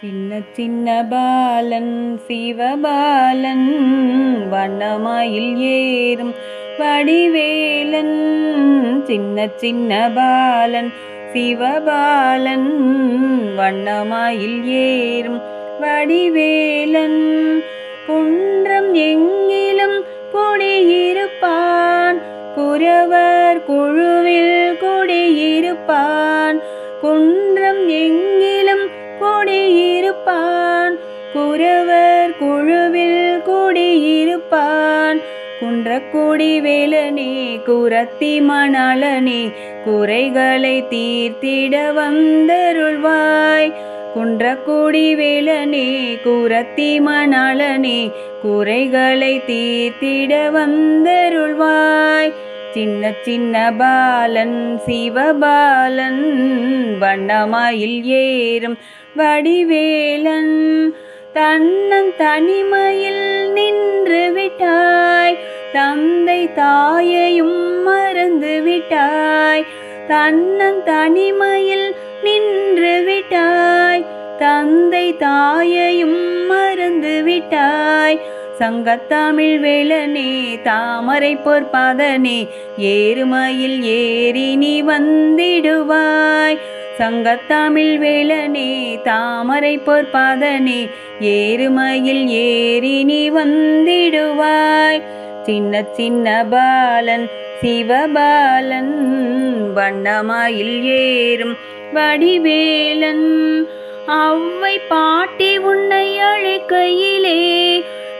சின்ன சின்ன பாலன் சிவபாலன் வண்ணமயில் ஏறும் வடிவேலன். சின்ன சின்ன பாலன் சிவபாலன் வண்ணமயில் ஏறும் வடிவேலன். குன்றம் எங்கிலும் குடியிருப்பான் குறவர் குழுவில் குடியிருப்பான். குன்றம் எங்கிலும் குடியிருப்பான் குறவர் குழுவில் குடியிருப்பான். குன்றக்குடி வேலனே குரத்தி மணாளனே குறைகளை தீர்த்திட வந்தருள்வாய். குன்றக்குடி வேலனே குரத்தி மணாளனே குறைகளை தீர்த்திட வந்தருள்வாய். சின்ன சின்ன பாலன் சிவபாலன் வண்ணமாயில் ஏறும். வடிவேலன் தன்னன் தனிமையில் நின்று விட்டாய். தந்தை தாயையும் மறந்து விட்டாய். தன்னன் தனிமையில் நின்று விட்டாய். தந்தை தாயையும் மறந்து விட்டாய். சங்கத்தமிழ் வேளனே தாமரை பொற்பாதனே ஏறுமையில் ஏறி நீ வந்திடுவாய். சங்கத்தமிழ் வேளனே தாமரை பொற்பாதனே ஏறுமையில் ஏறி நீ வந்திடுவாய். சின்ன சின்ன பாலன் சிவபாலன் வண்ணமாயில் ஏறும் வடிவேலன். அவ்வை பாட்டி உன்னை அழைக்கையிலே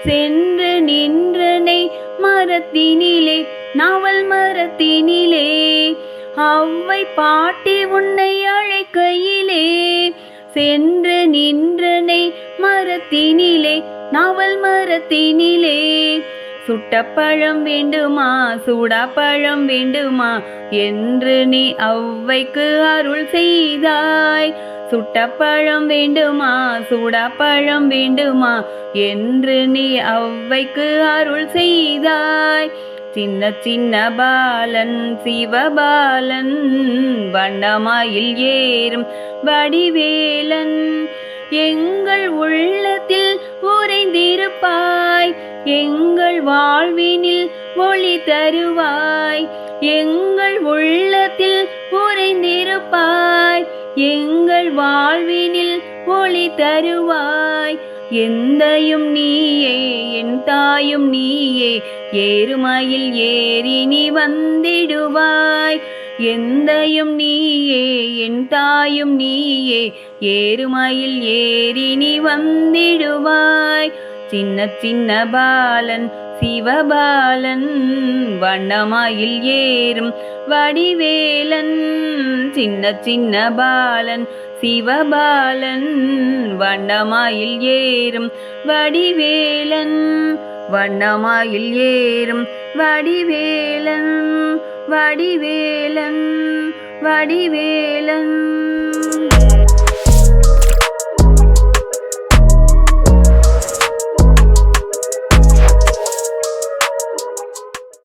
சென்று நின்றனை மரத்தினிலே நாவல் மரத்தினிலே. அவ்வை பாட்டி உன்னை அழைக்கையிலே. சென்று நின்றனை மரத்தினிலே நாவல் மரத்தினிலே. சுட்டப்பழம் வேண்டுமா சூடாப்பழம் வேண்டுமா என்று நீ அவ்வைக்கு அருள் செய்தாய். சுட்டப்பழம் வேண்டுமா? சூடப்பழம் வேண்டுமா? என்று நீ அவ்வைக்கு அருள் செய்தாய். சின்ன சின்ன பாலன் சிவபாலன் வண்டமாயில் ஏறும் வடிவேலன். எங்கள் உள்ளத்தில் உறைந்திருப்பாய். எங்கள் வாழ்வினில் ஒளி தருவாய். எங்கள் உள்ளத்தில் உறைந்திருப்பாய். எங்கள் வாழ்வினில் ஒளி தருவாய். எந்தையும் நீயே என் தாயும் நீயே ஏறுமையில் ஏறி நீ வந்திடுவாய். எந்தையும் நீயே என் தாயும் நீயே ஏறுமையில் ஏறி நீ வந்திடுவாய். சின்ன சின்ன பாலன் சிவபாலன் வண்ணமாயில் ஏறும் வடிவேலன் சின்ன சின்ன பாலன் சிவபாலன் வண்ணமாயில் ஏறும் வடிவேலன் வண்ணமாயில் ஏறும் வடிவேலன் வடிவேலன் வடிவேலன்.